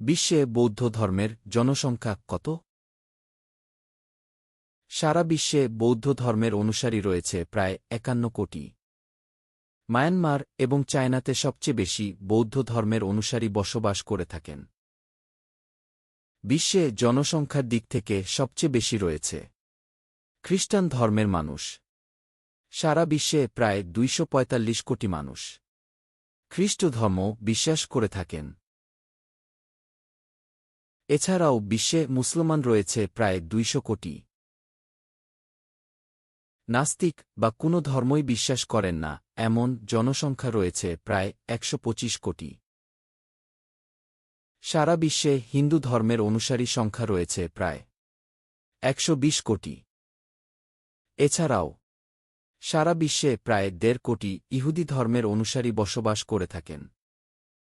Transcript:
বিশ্বে বৌদ্ধ ধর্মের জনসংখ্যা কত? সারা বিশ্বে বৌদ্ধ ধর্মের অনুসারী রয়েছে প্রায় একান্ন কোটি। মায়ানমার এবং চায়নাতে সবচেয়ে বেশি বৌদ্ধ ধর্মের অনুসারী বসবাস করে থাকেন। বিশ্বে জনসংখ্যার দিক থেকে সবচেয়ে বেশি রয়েছে খ্রিস্টান ধর্মের মানুষ। সারা বিশ্বে প্রায় দুইশ পঁয়তাল্লিশ কোটি মানুষ। খ্রিস্ট ধর্ম বিশ্বাস করে থাকেন। এছাড়াও বিশ্বে মুসলমান রয়েছে প্রায় দুইশো কোটি। নাস্তিক বা কোনো ধর্মই বিশ্বাস করেন না, এমন জনসংখ্যা রয়েছে প্রায় একশো পঁচিশ কোটি। সারা বিশ্বে হিন্দু ধর্মের অনুসারী সংখ্যা রয়েছে প্রায় একশো বিশ কোটি। এছাড়াও, সারা বিশ্বে প্রায় দেড় কোটি ইহুদি ধর্মের অনুসারী বসবাস করে থাকেন।